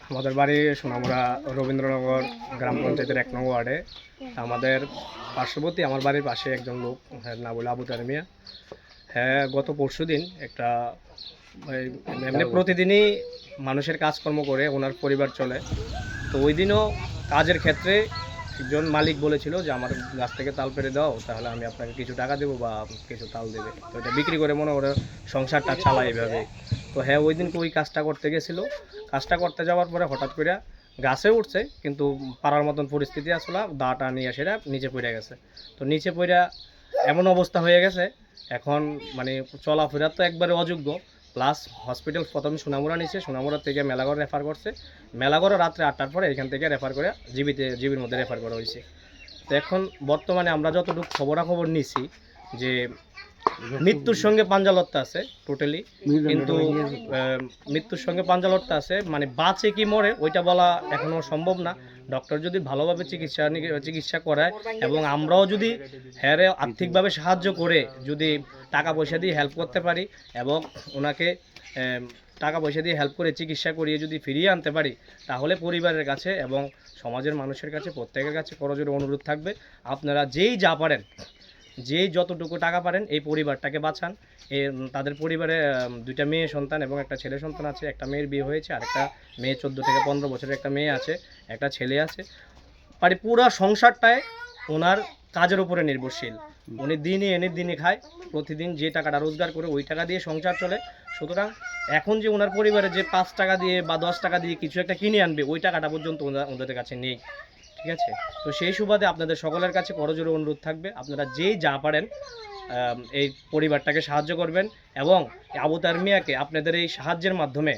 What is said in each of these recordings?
আমাদের বাড়ি সোনামুড়া রবীন্দ্রনগর গ্রাম পঞ্চায়েতের এক নং ওয়ার্ডে। আমাদের পার্শ্ববর্তী, আমার বাড়ির পাশে একজন লোক হ্যাঁ না বলে আবু তার মিয়া হ্যাঁ গত পরশু দিন একটা এমনি প্রতিদিনই মানুষের কাজকর্ম করে, ওনার পরিবার চলে। তো ওই দিনও কাজের ক্ষেত্রে একজন মালিক বলেছিল যে, আমার গাছ থেকে তাল পেরে দাও, তাহলে আমি আপনাকে কিছু টাকা দেবো বা কিছু তাল দেবে। তো এটা বিক্রি করে মনে করে সংসারটা চালায় এভাবে। তো হ্যাঁ ওই দিনকে ওই কাজটা করতে গেছিল। কাজটা করতে যাওয়ার পরে হঠাৎ করে গাছে উঠছে, কিন্তু পাড়ার মতন পরিস্থিতি আসলে, দাটা নিয়ে সেটা নিচে পড়ে গেছে। তো নিচে পড়ে এমন অবস্থা হয়ে গেছে, এখন মানে চলাফেরা তো একবারে অযোগ্য। প্লাস হসপিটাল প্রথমে সোনামুড়া নিছে, সোনামুড়া থেকে মেলাগড় রেফার করছে। মেলাগড়ও রাত্রে আটটার পরে এখান থেকে রেফার করে জিবিতে, জিবির মধ্যে রেফার করা হয়েছে। তো এখন বর্তমানে আমরা যতটুকু খবরাখবর নিছি যে মৃত্যুর সঙ্গে পাঞ্জালত্তা আছে টোটালি কিন্তু মৃত্যুর সঙ্গে পাঞ্জালত্তা আছে মানে বাঁচে কি মরে ওইটা বলা এখনও সম্ভব না। ডক্টর যদি ভালোভাবে চিকিৎসা চিকিৎসা করায় এবং আমরাও যদি হ্যারে আর্থিকভাবে সাহায্য করে যদি টাকা পয়সা দিয়ে হেল্প করতে পারি এবং ওনাকে টাকা পয়সা দিয়ে হেল্প করে চিকিৎসা করিয়ে যদি ফিরিয়ে আনতে পারি তাহলে পরিবারের কাছে এবং সমাজের মানুষের কাছে প্রত্যেকের কাছে করজোরে অনুরোধ থাকবে। আপনারা যেই যা পারেন যেই যতটুকু টাকা পারেন এই পরিবারটাকে বাঁচান। তাদের পরিবারে দুইটা মেয়ে সন্তান এবং একটা ছেলে সন্তান আছে, একটা মেয়ের বিয়ে হয়েছে, আর একটা মেয়ে চোদ্দ থেকে পনেরো বছরের একটা মেয়ে আছে, একটা ছেলে আছে। মানে পুরো সংসারটায় ওনার কাজের উপরে নির্ভরশীল। উনি দিনই এনে দিনই খায়, প্রতিদিন যে টাকাটা রোজগার করে ওই টাকা দিয়ে সংসার চলে। সুতরাং এখন যে ওনার পরিবারে যে পাঁচ টাকা দিয়ে বা দশ টাকা দিয়ে কিছু একটা কিনে আনবে, ওই টাকাটা পর্যন্ত ওনা- ওদের কাছে নেই। ঠিক আছে? তো সেই সুবাদে আপনাদের সকলের কাছে করজোরে অনুরোধ থাকবে। আপনারা যেই যা পারেন এই পরিবারটাকে সাহায্য করবেন এবং আবতার মিয়াকে আপনাদের এই সাহায্যের মাধ্যমে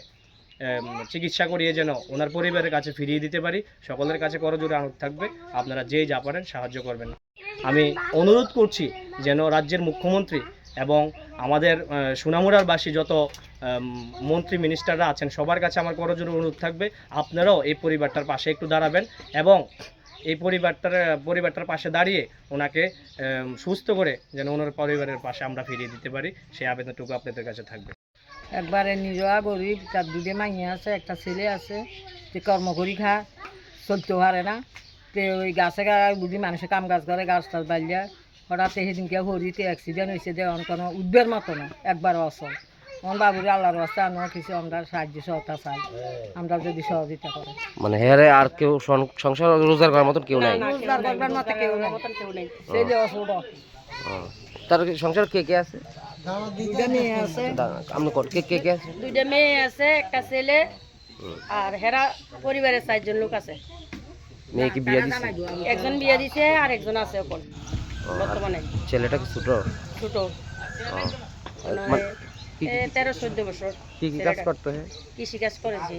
চিকিৎসা করিয়ে যেন ওনার পরিবারের কাছে ফিরিয়ে দিতে পারি। সকলের কাছে করজোরে অনুরোধ থাকবে। আপনারা যেই যা পারেন সাহায্য করবেন। আমি অনুরোধ করছি যেন রাজ্যের মুখ্যমন্ত্রী এবং আমাদের সুনামুরারবাসী যত মন্ত্রী মিনিস্টাররা আছেন, সবার কাছে আমার করজোরে অনুরোধ থাকবে, আপনারাও এই পরিবারটার পাশে একটু দাঁড়াবেন এবং এই পরিবারটার পরিবারটার পাশে দাঁড়িয়ে ওনাকে সুস্থ করে যেন ওনার পরিবারের পাশে আমরা ফিরিয়ে দিতে পারি। সেই আবেদনটুকু আপনাদের কাছে থাকবে। একবারে নিজয়া গরিব, তার দুধে মাইয়া আছে, একটা ছেলে আছে, যে কর্ম করি খা, চলতে পারে না। তে ওই গাছে বুঝি মানুষে কাম কাজ করে, গাছ টাছ বালিয়া হঠাৎ সেদিনকে হরিতে অ্যাক্সিডেন্ট হয়েছে যে অন কোনো উদ্বের মতো না একবার অসল আমার বাবুরে আল্লাহর রাস্তা আমরা কিছু আমরা সাহায্য সহতা চাই। আমরা যদি সহযোগিতা করে। মানে হেরে আর কেউ সংসার রোজগার করার মতন কেউ নাই? রোজগার করবার মতো কেউ নেই। ছেলে অসুখ ও। তার সংসার কে কে আছে? দুইটা মেয়ে আছে। আপনি কর- কে কে কে আছে? দুইটা মেয়ে আছে একটা ছেলে আর হেরা পরিবারের চারজন লোক আছে। মেয়ে কি বিয়ে দিচ্ছে একজন বিয়ে দিছে আর একজন আছে এখন বর্তমানে। ছেলেটা কি ছোট? ছোট। মানে এ তেরো চোদ্দ বছর কি কি কাজ করতে কৃষি কাজ করেছি।